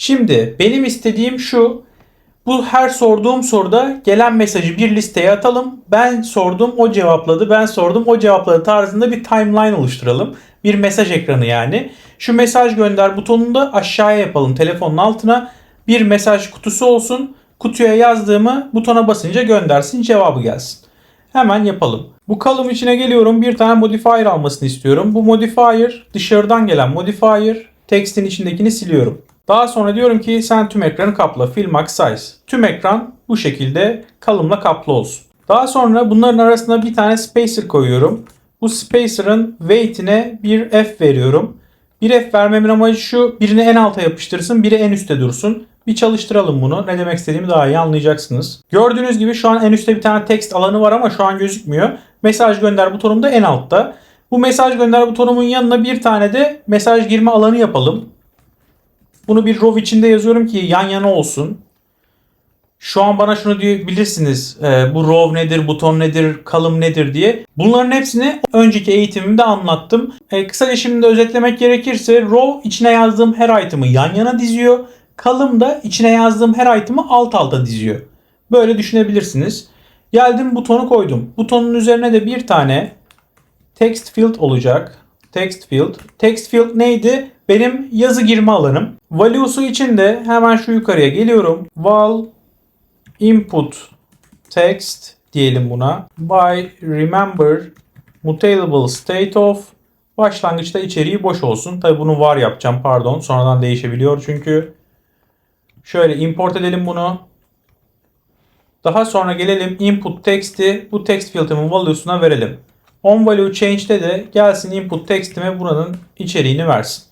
Şimdi benim istediğim şu. Bu her sorduğum soruda gelen mesajı bir listeye atalım. Ben sordum, o cevapladı. Ben sordum, o cevapladı tarzında bir timeline oluşturalım. Bir mesaj ekranı yani. Şu mesaj gönder butonunu da aşağıya yapalım telefonun altına. Bir mesaj kutusu olsun. Kutuya yazdığımı butona basınca göndersin cevabı gelsin. Hemen yapalım. Bu kalım içine geliyorum. Bir tane modifier almasını istiyorum. Bu modifier dışarıdan gelen modifier. Tekstin içindekini siliyorum. Daha sonra diyorum ki sen tüm ekranı kapla. Fill max size. Tüm ekran bu şekilde kalımla kaplı olsun. Daha sonra bunların arasına bir tane spacer koyuyorum. Bu spacer'ın weight'ine bir F veriyorum. Bir F vermemin amacı şu. Birini en alta yapıştırsın, biri en üstte dursun. Bir çalıştıralım bunu. Ne demek istediğimi daha iyi anlayacaksınız. Gördüğünüz gibi şu an en üstte bir tane text alanı var ama şu an gözükmüyor. Mesaj gönder butonum da en altta. Bu mesaj gönder butonumun yanına bir tane de mesaj girme alanı yapalım. Bunu bir row içinde yazıyorum ki yan yana olsun. Şu an bana şunu diyebilirsiniz. e, bu row nedir, buton nedir, kalım nedir diye. Bunların hepsini önceki eğitimimde anlattım. E, kısaca şimdi özetlemek gerekirse row içine yazdığım her item'ı yan yana diziyor. Kalım da içine yazdığım her item'ı alt alta diziyor. Böyle düşünebilirsiniz. Geldim butonu koydum. Butonun üzerine de bir tane text field olacak. Text field. Text field neydi? Benim yazı girme alanım. Value'su için de hemen şu yukarıya geliyorum. Val input text diyelim buna. By remember mutable state of başlangıçta içeriği boş olsun. Tabi bunu var yapacağım pardon. Sonradan değişebiliyor çünkü. Şöyle import edelim bunu. Daha sonra gelelim input text'i bu text field'imin value'suna verelim. On value change'de de gelsin input text'ime buranın içeriğini versin.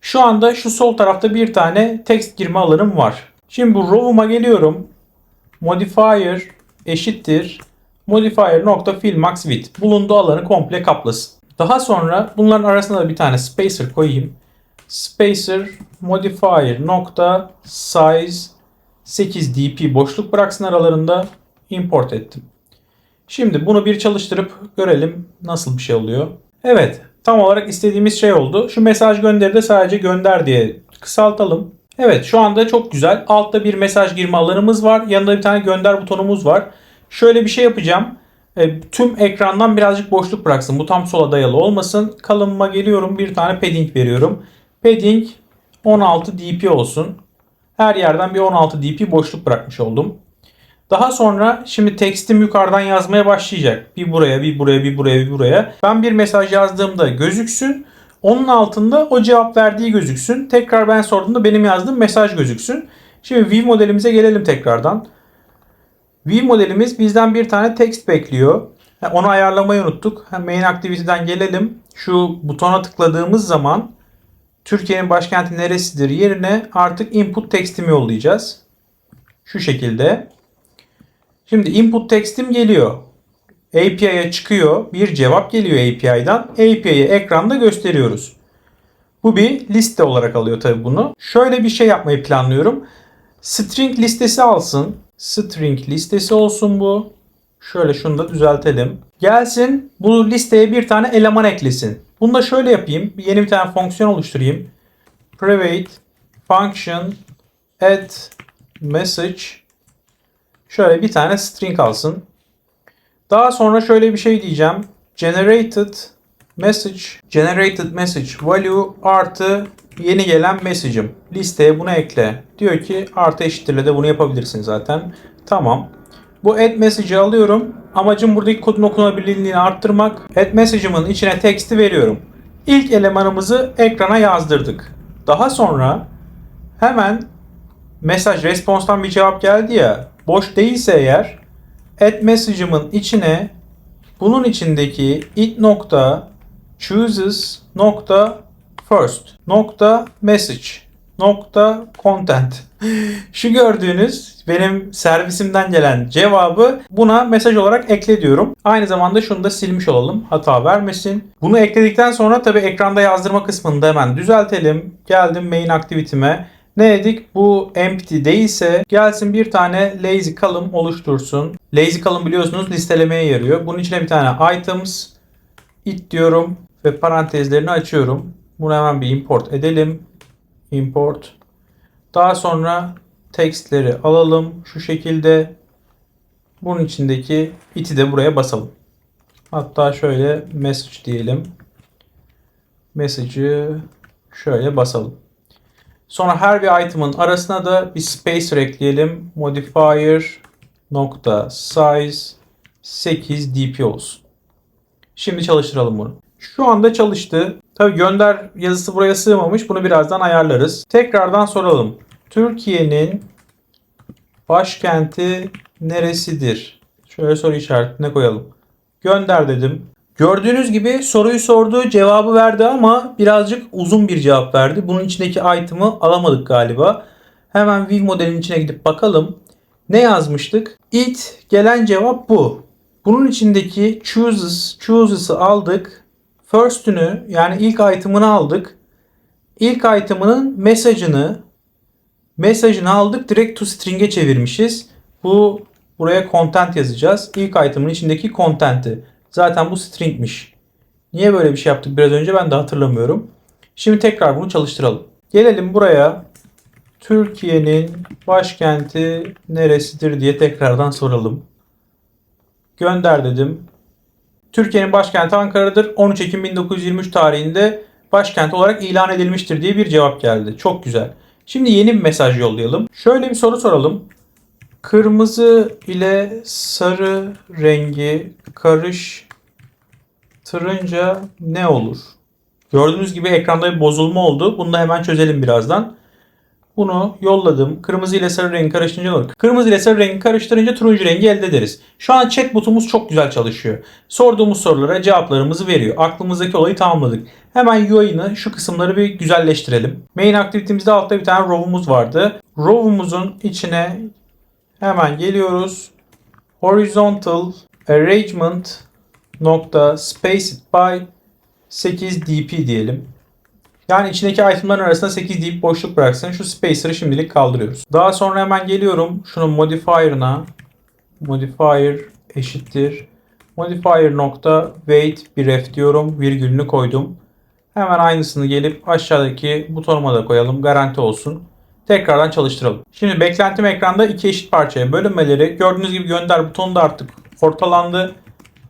Şu anda şu sol tarafta bir tane text girme alanım var. Şimdi bu row'uma geliyorum. Modifier eşittir modifier nokta fill max width. Bulunduğu alanı komple kaplasın. Daha sonra bunların arasında da bir tane spacer koyayım. Spacer modifier nokta size 8 dp boşluk bıraksın aralarında import ettim. Şimdi bunu bir çalıştırıp görelim nasıl bir şey oluyor. Evet tam olarak istediğimiz şey oldu. Şu mesaj gönderi de sadece gönder diye kısaltalım. Evet şu anda çok güzel. Altta bir mesaj girme alanımız var. Yanında bir tane gönder butonumuz var. Şöyle bir şey yapacağım. E, tüm ekrandan birazcık boşluk bıraksın. Bu tam sola dayalı olmasın. Kalınma geliyorum. Bir tane padding veriyorum. Padding 16 dp olsun. Her yerden bir 16 dp boşluk bırakmış oldum. Daha sonra şimdi tekstim yukarıdan yazmaya başlayacak. Bir buraya, bir buraya, bir buraya, bir buraya. Ben bir mesaj yazdığımda gözüksün. Onun altında o cevap verdiği gözüksün. Tekrar ben sorduğumda benim yazdığım mesaj gözüksün. Şimdi View modelimize gelelim tekrardan. View modelimiz bizden bir tane text bekliyor. Onu ayarlamayı unuttuk. Main Activity'den gelelim. Şu butona tıkladığımız zaman Türkiye'nin başkenti neresidir yerine artık input text'imi yollayacağız. Şu şekilde. Şimdi input text'im geliyor. API'ye çıkıyor. Bir cevap geliyor API'dan. API'yi ekranda gösteriyoruz. Bu bir liste olarak alıyor tabii bunu. Şöyle bir şey yapmayı planlıyorum. String listesi alsın. String listesi olsun bu. Şöyle şunu da düzeltelim. Gelsin bu listeye bir tane eleman eklesin. Bunu da şöyle yapayım. Yeni bir tane fonksiyon oluşturayım. Private function add message şöyle bir tane string alsın. Daha sonra şöyle bir şey diyeceğim. Generated message generated message value artı yeni gelen message'ım. Listeye bunu ekle. Diyor ki artı eşittirle de bunu yapabilirsin zaten. Tamam. Bu add message'ı alıyorum. Amacım buradaki kodun okunabilirliğini arttırmak. Add message'ımın içine text'i veriyorum. İlk elemanımızı ekrana yazdırdık. Daha sonra hemen mesaj response'tan bir cevap geldi ya. Boş değilse eğer add message'ımın içine bunun içindeki it nokta chooses nokta first nokta message nokta content şu gördüğünüz benim servisimden gelen cevabı buna mesaj olarak ekle diyorum. Aynı zamanda şunu da silmiş olalım. Hata vermesin. Bunu ekledikten sonra tabi ekranda yazdırma kısmını da hemen düzeltelim. Geldim main activity'me. Ne dedik? Bu empty değilse gelsin bir tane lazy column oluştursun. Lazy column biliyorsunuz listelemeye yarıyor. Bunun içine bir tane items it diyorum ve parantezlerini açıyorum. Bunu hemen bir import edelim. Import. Daha sonra tekstleri alalım şu şekilde. Bunun içindeki iti de buraya basalım. Hatta şöyle message diyelim. Message'ı şöyle basalım. Sonra her bir item'ın arasına da bir spacer ekleyelim. Modifier nokta size 8 dp olsun. Şimdi çalıştıralım bunu. Şu anda çalıştı. Tabii gönder yazısı buraya sığmamış. Bunu birazdan ayarlarız. Tekrardan soralım. Türkiye'nin başkenti neresidir? Şöyle soru işaretine koyalım. Gönder dedim. Gördüğünüz gibi soruyu sordu, cevabı verdi ama birazcık uzun bir cevap verdi. Bunun içindeki item'ı alamadık galiba. Hemen Viv modelin içine gidip bakalım. Ne yazmıştık? It gelen cevap bu. Bunun içindeki chooses, chooses'ı aldık. First'ünü yani ilk item'ını aldık. İlk item'ının mesajını mesajını aldık direkt to string'e çevirmişiz. Bu buraya content yazacağız. İlk item'ın içindeki content'i. Zaten bu string'miş. Niye böyle bir şey yaptık biraz önce ben de hatırlamıyorum. Şimdi tekrar bunu çalıştıralım. Gelelim buraya. Türkiye'nin başkenti neresidir diye tekrardan soralım. Gönder dedim. Türkiye'nin başkenti Ankara'dır. 13 Ekim 1923 tarihinde başkent olarak ilan edilmiştir diye bir cevap geldi. Çok güzel. Şimdi yeni bir mesaj yollayalım. Şöyle bir soru soralım. Kırmızı ile sarı rengi karıştırınca ne olur? Gördüğünüz gibi ekranda bir bozulma oldu. Bunu da hemen çözelim birazdan. Bunu yolladım. Kırmızı ile sarı rengi karıştırınca olur? Kırmızı ile sarı rengi karıştırınca turuncu rengi elde ederiz. Şu an chatbotumuz çok güzel çalışıyor. Sorduğumuz sorulara cevaplarımızı veriyor. Aklımızdaki olayı tamamladık. Hemen UI'ını şu kısımları bir güzelleştirelim. Main aktivitemizde altta bir tane row'umuz vardı. Row'umuzun içine hemen geliyoruz. Horizontal arrangement nokta spaced by 8 dp diyelim. Yani içindeki itemların arasında 8 deyip boşluk bıraksın. Şu spacer'ı şimdilik kaldırıyoruz. Daha sonra hemen geliyorum. Şunun modifier'ına modifier eşittir. Modifier nokta weight bir ref diyorum. Virgülünü koydum. Hemen aynısını gelip aşağıdaki butonuma da koyalım. Garanti olsun. Tekrardan çalıştıralım. Şimdi beklentim ekranda iki eşit parçaya bölünmeleri. Gördüğünüz gibi gönder butonu da artık ortalandı.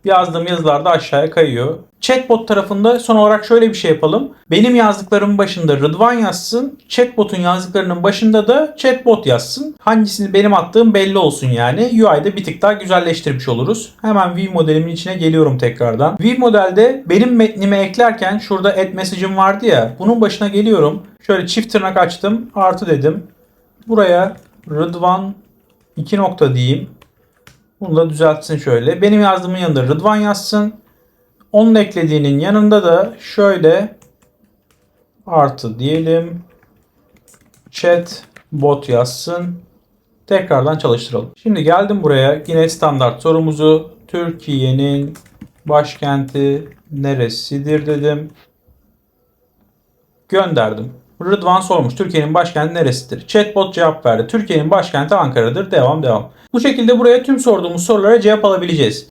Yazdığım yazılar da aşağıya kayıyor. Chatbot tarafında son olarak şöyle bir şey yapalım. Benim yazdıklarımın başında Rıdvan yazsın. Chatbot'un yazdıklarının başında da chatbot yazsın. Hangisini benim attığım belli olsun yani. UI'de bir tık daha güzelleştirmiş oluruz. Hemen View modelimin içine geliyorum tekrardan. View modelde benim metnimi eklerken şurada add message'im vardı ya. Bunun başına geliyorum. Şöyle çift tırnak açtım. Artı dedim. Buraya Rıdvan 2 nokta diyeyim. Bunu da düzeltsin şöyle. Benim yazdığımın yanında Rıdvan yazsın. Onun eklediğinin yanında da şöyle artı diyelim. Chat bot yazsın. Tekrardan çalıştıralım. Şimdi geldim buraya. Yine standart sorumuzu Türkiye'nin başkenti neresidir dedim. Gönderdim. Rıdvan sormuş. Türkiye'nin başkenti neresidir? Chatbot cevap verdi. Türkiye'nin başkenti Ankara'dır. Devam devam. Bu şekilde buraya tüm sorduğumuz sorulara cevap alabileceğiz.